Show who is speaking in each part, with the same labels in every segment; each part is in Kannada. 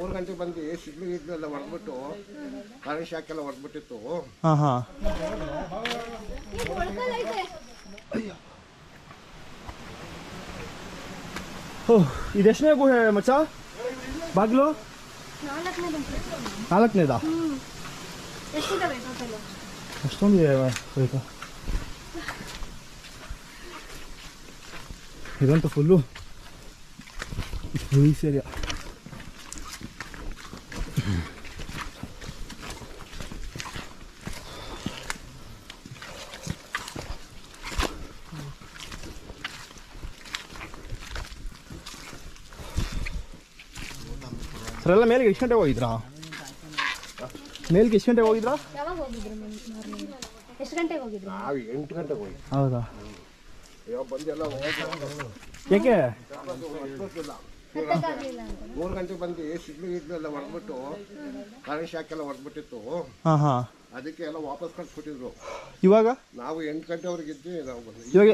Speaker 1: ಮೂರು ಗಂಟೆಗೆ ಬಂದು ಸಿಡ್ಲು ಗಿಡ್ಲು ಎಲ್ಲ ಹೊಡೆದ್ಬಿಟ್ಟು ಕರೆಂಟ್ ಶಾಕ್ ಎಲ್ಲ ಹೊಡೆದ್ಬಿಟ್ಟಿತ್ತು
Speaker 2: ಹಾಂ ಹಾಂ. ಓ ಇದೆಷ್ಟನೇ ಗುಹೆ ಮಚ್ಚ? ಬಾಗ್ಲು? ನಾಲ್ಕನೇದಾ?
Speaker 3: ಎಷ್ಟಿದಾವೆ ಟೋಟಲ್
Speaker 2: ಅಷ್ಟೊಂದು ಇದೆ ಆಯ್ತಾ ಇದಂತೂ ಫುಲ್ಲು ಹೀಸ್ ಸರ್ ಮೇಲ್ಗೆ ಎಷ್ಟು ಗಂಟೆಗೆ ಹೋಗಿದ್ರಾ? ಮೇಲ್ಗೆ ಎಷ್ಟು ಗಂಟೆಗೆ ಹೋಗಿದ್ರಾ?
Speaker 3: ಯಾವಾಗ ಹೋಗಿದ್ರು ಮಾರ್ನಿಂಗ್? ಎಷ್ಟು ಗಂಟೆಗೆ ಹೋಗಿದ್ರು?
Speaker 1: ನಾವು ಎಂಟು ಗಂಟೆಗೆ ಹೋಗಿ
Speaker 2: ಹೌದಾ?
Speaker 1: ಇವಾಗ ಬಂದೆಲ್ಲ
Speaker 2: ಯಾಕೆ?
Speaker 3: ಹತ್ತಕ್ಕಾಗ್ಲಿಲ್ಲ ಅಂತ.
Speaker 1: ಮೂರು ಗಂಟೆಗೆ ಬಂದು ಸಿಗ್ಲು ಗಿಡ್ಲು ಎಲ್ಲ ಹೊಡೆದ್ಬಿಟ್ಟು ಕರೆಂಟ್ ಶಾಕ್ ಎಲ್ಲ ಹೊಡೆದ್ಬಿಟ್ಟಿತ್ತು
Speaker 2: ಹಾಂ ಹಾಂ.
Speaker 1: ಅದಕ್ಕೆ ಎಲ್ಲ ವಾಪಸ್ ಕಳ್ಸ್ಬಿಟ್ಟಿದ್ರು.
Speaker 2: ಇವಾಗ?
Speaker 1: ನಾವು ಎಂಟು ಗಂಟೆವರೆಗೆ ಇದ್ವಿ ನಾವು ಬಂದ್ವಿ.
Speaker 2: ಇವಾಗ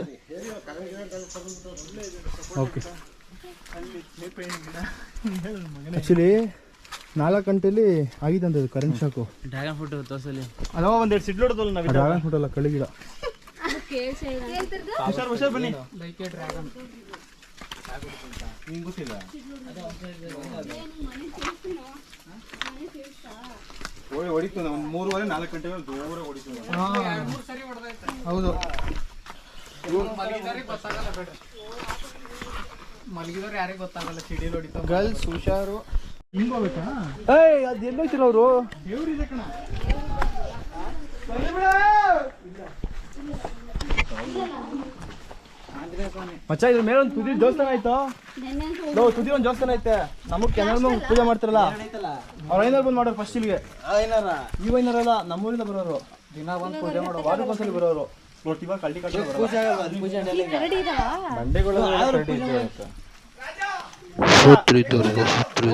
Speaker 1: ಕರೆಂಟ್
Speaker 2: ಓಕೆ. ಆ್ಯಕ್ಚುಲಿ ನಾಲ್ಕು ಗಂಟೆಲಿ ಆಗಿದೆ ಅದು ಕರೆಂಟ್ ಶಾಕು
Speaker 4: ಡ್ರ್ಯಾಗನ್ ಫ್ರೂಟ್ ತೋರಿಸಲಿ
Speaker 2: ಅಲ್ಲ ಒಂದೆರಡು ಸಿಡ್ಲು ಹೊಡೆದಲ್ಲ ನಾವು ಡ್ರಾಗನ್ ಫ್ರೂಟ್ ಅಲ್ಲ ಕಳ್ಳಿ ಗಿಡ. ಹುಷಾರು ಹುಷಾರ್ ಬನ್ನಿ.
Speaker 4: ಲೈಕ್ ಡ್ರ್ಯಾಗನ್
Speaker 2: ನಿಂಗೆ ಗೊತ್ತಿಲ್ಲ? ಓಡಿ ಹೊಡಿತು ಒಂದು ಮೂರುವರೆ ನಾಲ್ಕು ಗಂಟೆ ಮೇಲೆ ದೂರ ಹೊಡಿತು
Speaker 4: ಹೌದು. ಮಲಗಿದವ್ರು ಯಾರಿಗೆ ಗೊತ್ತಾಗಲ್ಲ ಸಿಡಿಲ್ ಹೊಡಿತಾವ
Speaker 2: ಗರ್ಲ್ಸ್ ಹುಷಾರು. ಏಯ್ ಅದು ಎಲ್ಲೋಯ್ತಿರ ಅವರು ಮಚ್ಚ ಇದ್ರ ಮೇಲೆ ಒಂದು ತುದಿ ದೇವಸ್ಥಾನ ಆಯ್ತು? ನೋ ತುದಿ ಒಂದು ದೇವಸ್ಥಾನ ಐತೆ. ನಮಗ್ ಕೆನಲ್ ಪೂಜೆ ಮಾಡ್ತಾರಲ್ಲ. ಅವ್ರ ಐನಾರ ಬಂದು ಮಾಡೋರು ಫಸ್ಟ್ ಇಲ್ಲಿಗೆ. ಈ ವೈನರಲ್ಲ ನಮ್ಮೂರಿಂದ ಬರೋರು.
Speaker 4: ದಿನ ಬಂದು ಪೂಜೆ ಮಾಡೋ
Speaker 2: ವಾರ ಒಂದ್ಸಲಿ ಬರೋರು ನೋಡ್ತೀವ ಕಳ್ಳಿ ಕಟ್ಟಿ
Speaker 4: ಪೂಜೆ
Speaker 2: ಬಂಡೆಗಳು
Speaker 5: ಶತ್ರುದುರ್ಗ ಶತ್ರು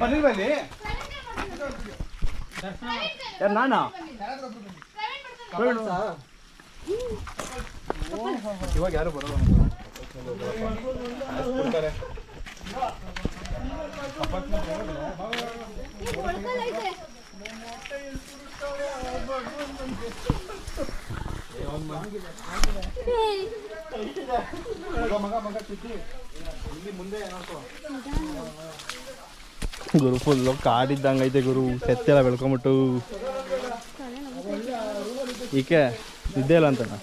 Speaker 2: ಬನ್ನಿ ಬನ್ನಿ ಯಾರು ನಾನಾ? ಇವಾಗ ಯಾರು ಬರೋದು ಗುರು ಫುಲ್ಲು ಕಾಡಿದ್ದಂಗೆ ಐತೆ ಗುರು ಸೆತ್ತೆಲ್ಲ ಬೆಳ್ಕೊಂಬಿಟ್ಟು ಈಕೆ ಇದ್ದೇ ಇಲ್ಲ ಅಂತಣ್ಣ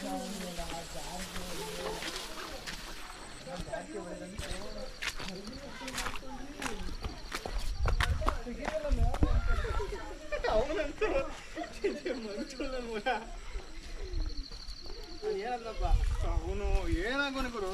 Speaker 2: ಅವನು ಏನಾಗೋನು ಗುರು